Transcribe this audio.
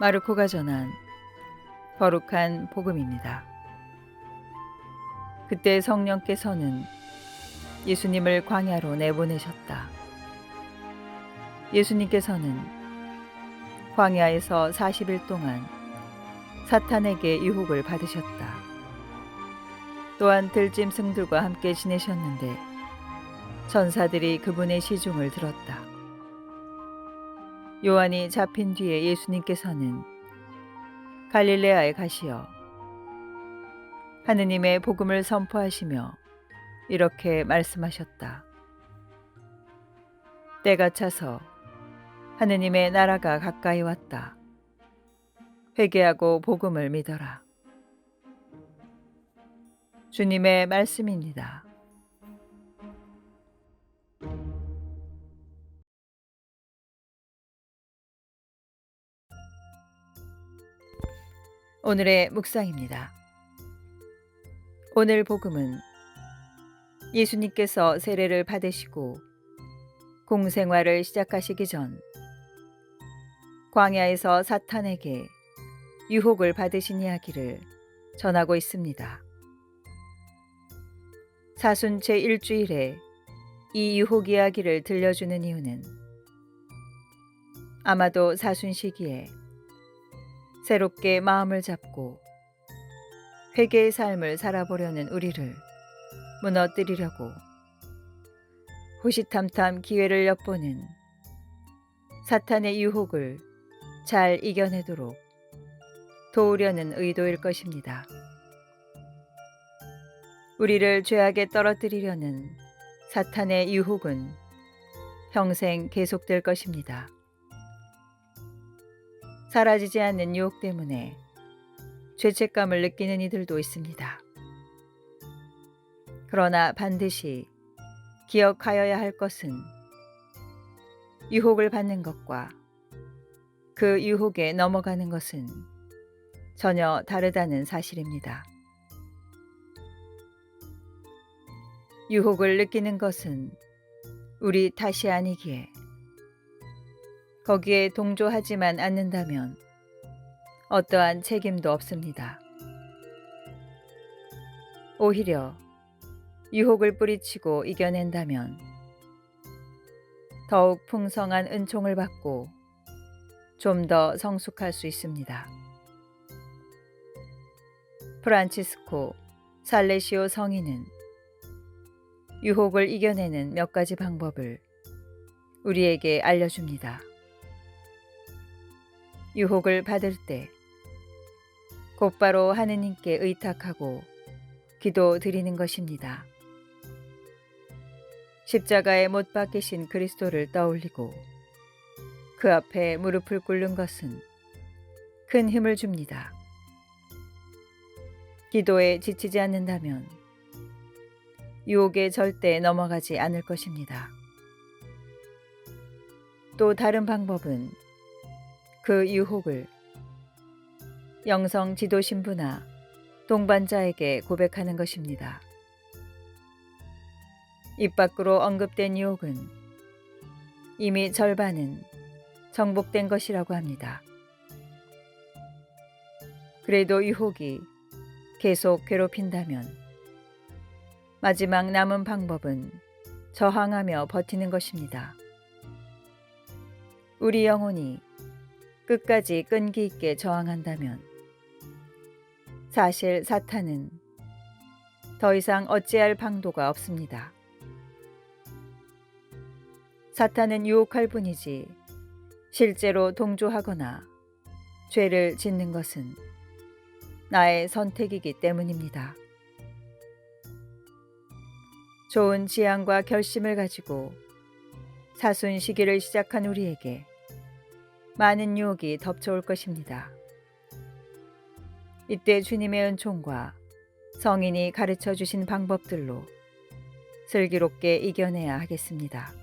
마르코가 전한 거룩한 복음입니다. 그때 성령께서는 예수님을 광야로 내보내셨다. 예수님께서는 광야에서 40일 동안 사탄에게 유혹을 받으셨다. 또한 들짐승들과 함께 지내셨는데 전사들이 그분의 시중을 들었다. 요한이 잡힌 뒤에 예수님께서는 갈릴레아에 가시어 하느님의 복음을 선포하시며 이렇게 말씀하셨다. 때가 차서 하느님의 나라가 가까이 왔다. 회개하고 복음을 믿어라. 주님의 말씀입니다. 오늘의 묵상입니다. 오늘 복음은 예수님께서 세례를 받으시고 공생활을 시작하시기 전 광야에서 사탄에게 유혹을 받으신 이야기를 전하고 있습니다. 사순 제 일주일에 이 유혹 이야기를 들려주는 이유는 아마도 사순 시기에 새롭게 마음을 잡고 회개의 삶을 살아보려는 우리를 무너뜨리려고 호시탐탐 기회를 엿보는 사탄의 유혹을 잘 이겨내도록 도우려는 의도일 것입니다. 우리를 죄악에 떨어뜨리려는 사탄의 유혹은 평생 계속될 것입니다. 사라지지 않는 유혹 때문에 죄책감을 느끼는 이들도 있습니다. 그러나 반드시 기억하여야 할 것은 유혹을 받는 것과 그 유혹에 넘어가는 것은 전혀 다르다는 사실입니다. 유혹을 느끼는 것은 우리 탓이 아니기에 거기에 동조하지만 않는다면 어떠한 책임도 없습니다. 오히려 유혹을 뿌리치고 이겨낸다면 더욱 풍성한 은총을 받고 좀 더 성숙할 수 있습니다. 프란치스코 살레시오 성인은 유혹을 이겨내는 몇 가지 방법을 우리에게 알려줍니다. 유혹을 받을 때 곧바로 하느님께 의탁하고 기도 드리는 것입니다. 십자가에 못 박히신 그리스도를 떠올리고 그 앞에 무릎을 꿇는 것은 큰 힘을 줍니다. 기도에 지치지 않는다면 유혹에 절대 넘어가지 않을 것입니다. 또 다른 방법은 그 유혹을 영성 지도 신부나 동반자에게 고백하는 것입니다. 입 밖으로 언급된 유혹은 이미 절반은 정복된 것이라고 합니다. 그래도 유혹이 계속 괴롭힌다면 마지막 남은 방법은 저항하며 버티는 것입니다. 우리 영혼이 끝까지 끈기 있게 저항한다면 사실 사탄은 더 이상 어찌할 방도가 없습니다. 사탄은 유혹할 뿐이지 실제로 동조하거나 죄를 짓는 것은 나의 선택이기 때문입니다. 좋은 지향과 결심을 가지고 사순 시기를 시작한 우리에게 많은 유혹이 덮쳐올 것입니다. 이때 주님의 은총과 성인이 가르쳐 주신 방법들로 슬기롭게 이겨내야 하겠습니다.